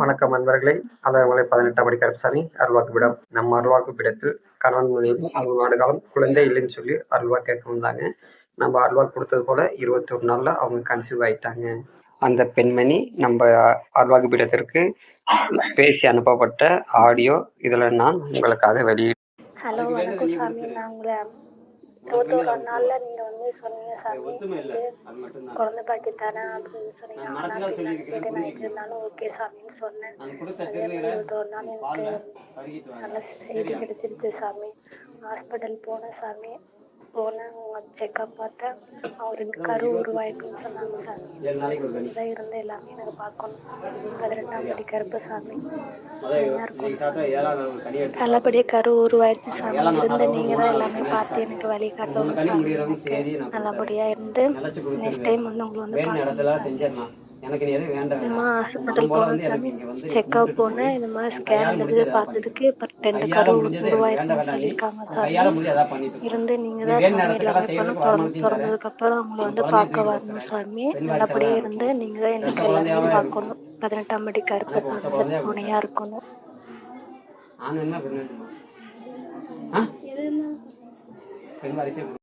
வணக்கம் நண்பர்களே. அலமலை பதினெட்டாம் படி கருப்பசாமி அருள்வாக்கு விடம் நம்ம அருள்வாக்கு பீடத்தில் கணவன் மனைவி அவங்க நாடு காலம் குழந்தை இல்லைன்னு சொல்லி அருள்வா கேட்க வந்தாங்க. நம்ம அருள்வாக்கு கொடுத்தது போல இருபத்தி ஒரு நாளில் அவங்க கன்சீவ் ஆயிட்டாங்க. அந்த பெண்மணி நம்ம அருள்வாக்கு பீடத்திற்கு பேசி அனுப்பப்பட்ட ஆடியோ இதில் நான் உங்களுக்காக வெளியிட ஹலோ வணக்கம் சாமி. நான் உங்களை இருபத்தோரு நாளில் நீங்கள் வந்து சொன்னீங்க சாமி குழந்தை பாக்கி தரேன் அப்படின்னு சொன்னீங்க. கேட்டு. இருந்தாலும் ஓகே சாமின்னு சொன்னேன். இருபத்தோரு நாள் எனக்கு நல்ல செய்தி கிடைச்சிருச்சு சாமி. ஹாஸ்பிட்டல் போனேன் சாமி. போனேன். செக்கப் பார்த்தேன் அவர் ரெண்டு கரு உருவாயிருக்குன்னு சொன்னாங்க கணி இதான் இருந்து எல்லாமே எனக்கு பார்க்கணும். பதினெட்டாம் படி கருப்பு சாமி. முதல் இன்னைக்கு சாப்பிட்டா ஏழாம் நாள் ஒரு கனி எடுத்து நல்லபடியாக கரு உருவாயிருச்சு சாமி. இருந்து நீங்கள் தான் எல்லாமே பார்த்து எனக்கு வழி காட்டணும் சரி நல்லபடியாக இருந்து நெக்ஸ்ட் டைம் வந்து உங்களை வந்து செஞ்சிடலாம். எனக்கு நீ எதுவும் வேண்டாம் ஹாஸ்பிட்டல் போனேன் செக்அப் போனேன். இந்த மாதிரி ஸ்கேன் எடுத்து பார்த்ததுக்கு இப்போ ரெண்டு கையால கரு முடிஞ்சது வேண்டாம் உருவாயிருக்குன்னு சொல்லியிருக்காங்க சாமி. இருந்து நீங்கள் தான் சாமி எல்லாமே பண்ண பிறந்து பிறந்ததுக்கப்புறம் உங்களை வந்து பார்க்க வரணும். சாமி. வாரிசெல்லாம் இருந்து நீங்கள் தான் எனக்கு எல்லாமே பார்க்கணும். பதினெட்டாம் படி கருப்பு சாமி துணையாக இருக்கணும். வேணுமா பெண்